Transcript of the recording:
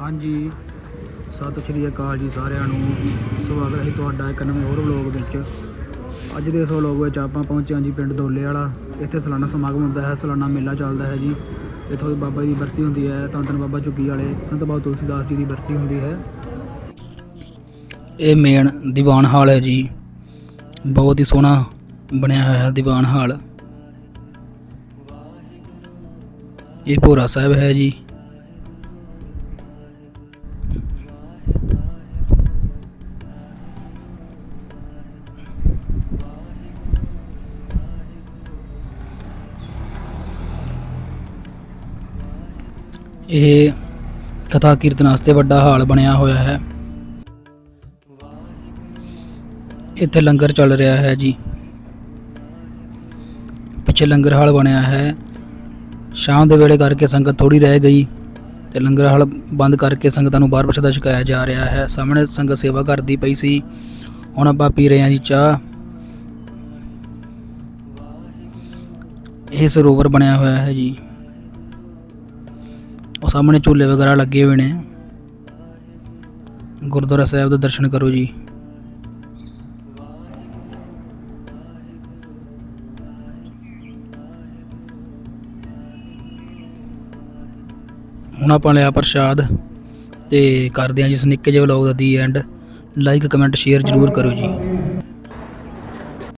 ਹਾਂਜੀ। ਸਤਿ ਸ਼੍ਰੀ ਅਕਾਲ ਜੀ ਸਾਰਿਆਂ ਨੂੰ। ਸਵਾਗਤ ਹੈ ਤੁਹਾਡਾ ਇੱਕ ਨਵੇਂ ਹੋਰ ਵਲੋਗ ਵਿੱਚ। ਅੱਜ ਦੇ ਇਸ ਵਲੋਗ ਵਿੱਚ ਆਪਾਂ ਪਹੁੰਚੇ ਹਾਂ ਜੀ ਪਿੰਡ ਦੋਲੇ ਵਾਲਾ। ਇੱਥੇ ਸਾਲਾਨਾ ਸਮਾਗਮ ਹੁੰਦਾ ਹੈ, ਸਾਲਾਨਾ ਮੇਲਾ ਚੱਲਦਾ ਹੈ ਜੀ। ਇੱਥੋਂ ਬਾਬਾ ਜੀ ਦੀ ਬਰਸੀ ਹੁੰਦੀ ਹੈ ਧੰਨ ਬਾਬਾ ਝੁੱਗੀ ਵਾਲੇ, ਸੰਤ ਬਾਬਾ ਤੁਲਸੀਦਾਸ ਜੀ ਦੀ ਬਰਸੀ ਹੁੰਦੀ ਹੈ। ਇਹ ਮੇਨ ਦੀਵਾਨ ਹਾਲ ਹੈ ਜੀ। ਬਹੁਤ ਹੀ ਸੋਹਣਾ ਬਣਿਆ ਹੋਇਆ ਹੈ ਦੀਵਾਨ ਹਾਲ। ਇਹ ਭੋਰਾ ਸਾਹਿਬ ਹੈ ਜੀ। ਇਹ ਕਥਾ ਕੀਰਤਨ ਵਾਸਤੇ ਵੱਡਾ ਹਾਲ ਬਣਿਆ ਹੋਇਆ ਹੈ। ਇੱਥੇ ਲੰਗਰ ਚੱਲ ਰਿਹਾ ਹੈ ਜੀ। ਪਿੱਛੇ ਲੰਗਰ ਹਾਲ ਬਣਿਆ ਹੈ। ਸ਼ਾਮ ਦੇ ਵੇਲੇ ਕਰਕੇ ਸੰਗਤ ਥੋੜੀ ਰਹਿ ਗਈ ਤੇ ਲੰਗਰ ਹਾਲ ਬੰਦ ਕਰਕੇ ਸੰਗਤਾਂ ਨੂੰ ਬਾਹਰ ਪ੍ਰਸ਼ਾਦਾ ਛਕਾਇਆ ਜਾ ਰਿਹਾ ਹੈ। ਸਾਹਮਣੇ ਸੰਗਤ ਸੇਵਾ ਕਰਦੀ ਪਈ ਸੀ। ਹੁਣ ਆਪਾਂ ਪੀ ਰਹੇ ਹਾਂ ਜੀ ਚਾਹ। ਇਹ ਸਰੋਵਰ ਬਣਿਆ ਹੋਇਆ ਹੈ ਜੀ। ਉਹ ਸਾਹਮਣੇ ਝੂਲੇ ਵਗੈਰਾ ਲੱਗੇ ਹੋਏ ਨੇ। ਗੁਰਦੁਆਰਾ ਸਾਹਿਬ ਦੇ ਦਰਸ਼ਨ ਕਰੋ ਜੀ। ਹੁਣ ਆਪਾਂ ਲਿਆ ਪ੍ਰਸ਼ਾਦ ਤੇ ਕਰਦੇ ਹਾਂ ਜੀ ਇਸ ਨਿੱਕੇ ਜਿਹੇ vlog the the end like comment share ਜ਼ਰੂਰ ਕਰੋ ਜੀ।